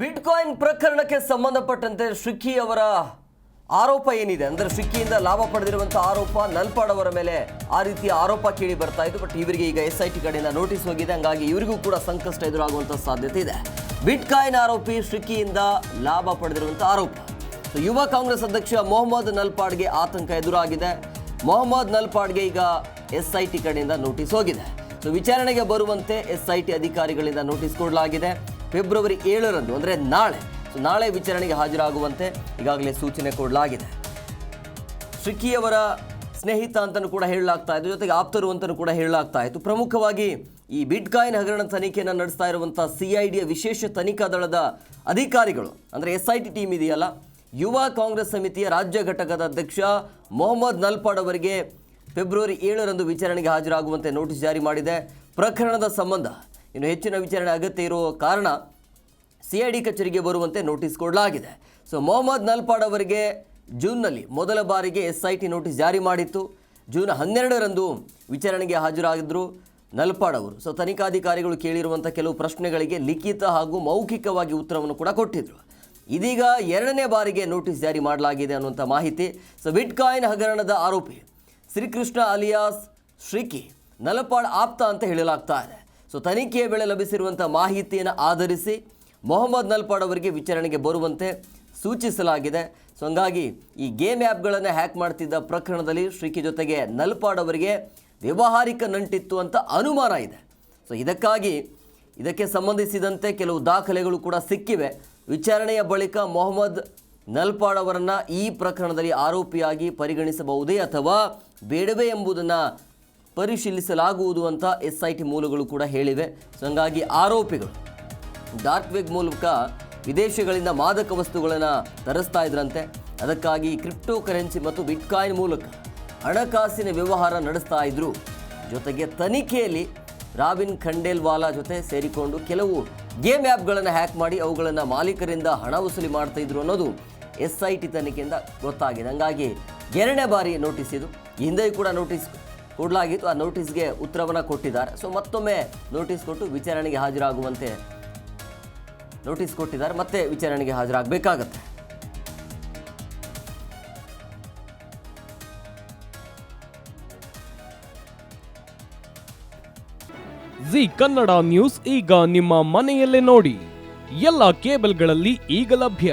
Bitcoin ಪ್ರಕರಣಕ್ಕೆ ಸಂಬಂಧಪಟ್ಟಂತೆ ಶ್ರಿಕ್ಕಿ ಅವರ ಆರೋಪ ಏನಿದೆ? ಅಂದ್ರೆ ಶ್ರಿಕ್ಕಿಯಿಂದ ಲಾಭ ಪಡೆದಿರುವಂಥ ಆರೋಪ ನಲ್ಪಾಡ್ ಅವರ ಮೇಲೆ ಆ ರೀತಿಯ ಆರೋಪ ಕೇಳಿ ಬರ್ತಾ ಇತ್ತು. ಬಟ್ ಇವರಿಗೆ ಈಗ ಎಸ್ ಐ ಟಿ ಕಡೆಯಿಂದ ನೋಟಿಸ್ ಹೋಗಿದೆ. ಹಂಗಾಗಿ ಇವರಿಗೂ ಕೂಡ ಸಂಕಷ್ಟ ಎದುರಾಗುವಂಥ ಸಾಧ್ಯತೆ ಇದೆ. ಬಿಟ್ಕಾಯಿನ್ ಆರೋಪಿ ಶ್ರಿಕ್ಕಿಯಿಂದ ಲಾಭ ಪಡೆದಿರುವಂಥ ಆರೋಪ. ಸೊ ಯುವ ಕಾಂಗ್ರೆಸ್ ಅಧ್ಯಕ್ಷ ಮೊಹಮ್ಮದ್ ನಲ್ಪಾಡ್ಗೆ ಆತಂಕ ಎದುರಾಗಿದೆ. ಮೊಹಮ್ಮದ್ ನಲ್ಪಾಡ್ಗೆ ಈಗ ಎಸ್ ಐ ಟಿ ಕಡೆಯಿಂದ ನೋಟಿಸ್ ಹೋಗಿದೆ. ಸೊ ವಿಚಾರಣೆಗೆ ಬರುವಂತೆ ಎಸ್ ಐ ಟಿ ಅಧಿಕಾರಿಗಳಿಂದ ನೋಟಿಸ್ ಕೊಡಲಾಗಿದೆ. ಫೆಬ್ರವರಿ ಏಳರಂದು, ಅಂದರೆ ನಾಳೆ. ನಾಳೆ ವಿಚಾರಣೆಗೆ ಹಾಜರಾಗುವಂತೆ ಈಗಾಗಲೇ ಸೂಚನೆ ಕೊಡಲಾಗಿದೆ. ಶ್ರಿಕ್ಕಿಯವರ ಸ್ನೇಹಿತ ಅಂತಲೂ ಕೂಡ ಹೇಳಲಾಗ್ತಾ ಇತ್ತು, ಜೊತೆಗೆ ಆಪ್ತರು ಅಂತಲೂ ಕೂಡ ಹೇಳಲಾಗ್ತಾ ಇತ್ತು. ಪ್ರಮುಖವಾಗಿ ಈ ಬಿಟ್ಕಾಯಿನ್ ಹಗರಣ ತನಿಖೆಯನ್ನು ನಡೆಸ್ತಾ ಇರುವಂಥ ಸಿ ಐ ಡಿಯ ವಿಶೇಷ ತನಿಖಾ ದಳದ ಅಧಿಕಾರಿಗಳು, ಅಂದರೆ ಎಸ್ ಐ ಟಿ ಟೀಮ್ ಇದೆಯಲ್ಲ, ಯುವ ಕಾಂಗ್ರೆಸ್ ಸಮಿತಿಯ ರಾಜ್ಯ ಘಟಕದ ಅಧ್ಯಕ್ಷ ಮೊಹಮ್ಮದ್ ನಲ್ಪಾಡ್ ಅವರಿಗೆ ಫೆಬ್ರವರಿ ಏಳರಂದು ವಿಚಾರಣೆಗೆ ಹಾಜರಾಗುವಂತೆ ನೋಟಿಸ್ ಜಾರಿ ಮಾಡಿದೆ. ಪ್ರಕರಣದ ಸಂಬಂಧ ಇನ್ನು ಹೆಚ್ಚಿನ ವಿಚಾರಣೆ ಅಗತ್ಯ ಇರುವ ಕಾರಣ ಸಿ ಐ ಡಿ ಕಚೇರಿಗೆ ಬರುವಂತೆ ನೋಟಿಸ್ ಕೊಡಲಾಗಿದೆ. ಸೊ ಮೊಹಮ್ಮದ್ ನಲ್ಪಾಡ್ ಅವರಿಗೆ ಜೂನ್ನಲ್ಲಿ ಮೊದಲ ಬಾರಿಗೆ ಎಸ್ ಐ ಟಿ ನೋಟಿಸ್ ಜಾರಿ ಮಾಡಿತ್ತು. ಜೂನ್ ಹನ್ನೆರಡರಂದು ವಿಚಾರಣೆಗೆ ಹಾಜರಾಗಿದ್ದರು ನಲ್ಪಾಡ್ ಅವರು. ಸೊ ತನಿಖಾಧಿಕಾರಿಗಳು ಕೇಳಿರುವಂಥ ಕೆಲವು ಪ್ರಶ್ನೆಗಳಿಗೆ ಲಿಖಿತ ಹಾಗೂ ಮೌಖಿಕವಾಗಿ ಉತ್ತರವನ್ನು ಕೂಡ ಕೊಟ್ಟಿದ್ದರು ಇದೀಗ ಎರಡನೇ ಬಾರಿಗೆ ನೋಟಿಸ್ ಜಾರಿ ಮಾಡಲಾಗಿದೆ ಅನ್ನುವಂಥ ಮಾಹಿತಿ. ಸೊ ಬಿಟ್ಕಾಯಿನ್ ಹಗರಣದ ಆರೋಪಿ ಶ್ರೀಕೃಷ್ಣ ಅಲಿಯಾಸ್ ಶ್ರೀಕಿ ನಲ್ಪಾಡ್ ಆಪ್ತ ಅಂತ ಹೇಳಲಾಗ್ತಾ ಇದೆ. ಸೊ ತನಿಖೆಯ ವೇಳೆ ಲಭಿಸಿರುವಂಥ ಮಾಹಿತಿಯನ್ನು ಆಧರಿಸಿ ಮೊಹಮ್ಮದ್ ನಲ್ಪಾಡ್ ಅವರಿಗೆ ವಿಚಾರಣೆಗೆ ಬರುವಂತೆ ಸೂಚಿಸಲಾಗಿದೆ. ಸೊ ಹಂಗಾಗಿ ಈ ಗೇಮ್ ಆ್ಯಪ್ಗಳನ್ನು ಹ್ಯಾಕ್ ಮಾಡ್ತಿದ್ದ ಪ್ರಕರಣದಲ್ಲಿ ಶ್ರೀಕಿ ಜೊತೆಗೆ ನಲ್ಪಾಡ್ ಅವರಿಗೆ ವ್ಯವಹಾರಿಕ ನಂಟಿತ್ತು ಅಂತ ಅನುಮಾನ ಇದೆ. ಸೊ ಇದಕ್ಕಾಗಿ ಇದಕ್ಕೆ ಸಂಬಂಧಿಸಿದಂತೆ ಕೆಲವು ದಾಖಲೆಗಳು ಕೂಡ ಸಿಕ್ಕಿವೆ. ವಿಚಾರಣೆಯ ಬಳಿಕ ಮೊಹಮ್ಮದ್ ನಲ್ಪಾಡ್ ಅವರನ್ನು ಈ ಪ್ರಕರಣದಲ್ಲಿ ಆರೋಪಿಯಾಗಿ ಪರಿಗಣಿಸಬಹುದೇ ಅಥವಾ ಬೇಡವೇ ಎಂಬುದನ್ನು ಪರಿಶೀಲಿಸಲಾಗುವುದು ಅಂತ ಎಸ್ ಐ ಟಿ ಮೂಲಗಳು ಕೂಡ ಹೇಳಿವೆ. ಸೊ ಹಂಗಾಗಿ ಆರೋಪಿಗಳು ಡಾರ್ಕ್ ವೆಬ್ ಮೂಲಕ ವಿದೇಶಗಳಿಂದ ಮಾದಕ ವಸ್ತುಗಳನ್ನು ತರಿಸ್ತಾ ಇದ್ರಂತೆ. ಅದಕ್ಕಾಗಿ ಕ್ರಿಪ್ಟೋ ಕರೆನ್ಸಿ ಮತ್ತು ಬಿಟ್ಕಾಯಿನ್ ಮೂಲಕ ಹಣಕಾಸಿನ ವ್ಯವಹಾರ ನಡೆಸ್ತಾ ಇದ್ರು. ಜೊತೆಗೆ ತನಿಖೆಯಲ್ಲಿ ರಾಬಿನ್ ಖಂಡೇಲ್ವಾಲಾ ಜೊತೆ ಸೇರಿಕೊಂಡು ಕೆಲವು ಗೇಮ್ ಆ್ಯಪ್ಗಳನ್ನು ಹ್ಯಾಕ್ ಮಾಡಿ ಅವುಗಳನ್ನು ಮಾಲೀಕರಿಂದ ಹಣ ವಸೂಲಿ ಮಾಡ್ತಾ ಇದ್ರು ಅನ್ನೋದು ಎಸ್ ಐ ಟಿ ತನಿಖೆಯಿಂದ ಗೊತ್ತಾಗಿದೆ. ಹಂಗಾಗಿ ಎರಡನೇ ಬಾರಿ ನೋಟಿಸ್ ಇದು. ಹಿಂದೆ ಹಿಂದೆಯೂ ಕೂಡ ನೋಟಿಸ್ ಕೊಡಲಾಗಿತ್ತು. ಆ ನೋಟಿಸ್ಗೆ ಉತ್ತರವನ್ನು ಕೊಟ್ಟಿದ್ದಾರೆ. ಸೊ ಮತ್ತೊಮ್ಮೆ ನೋಟಿಸ್ ಕೊಟ್ಟು ವಿಚಾರಣೆಗೆ ಹಾಜರಾಗುವಂತೆ ನೋಟಿಸ್ ಕೊಟ್ಟಿದ್ದಾರೆ. ಮತ್ತೆ ವಿಚಾರಣೆಗೆ ಹಾಜರಾಗಬೇಕಾಗತ್ತೆ. ಜಿ ಕನ್ನಡ ನ್ಯೂಸ್ ಈಗ ನಿಮ್ಮ ಮನೆಯಲ್ಲೇ ನೋಡಿ. ಎಲ್ಲ ಕೇಬಲ್ಗಳಲ್ಲಿ ಈಗ ಲಭ್ಯ.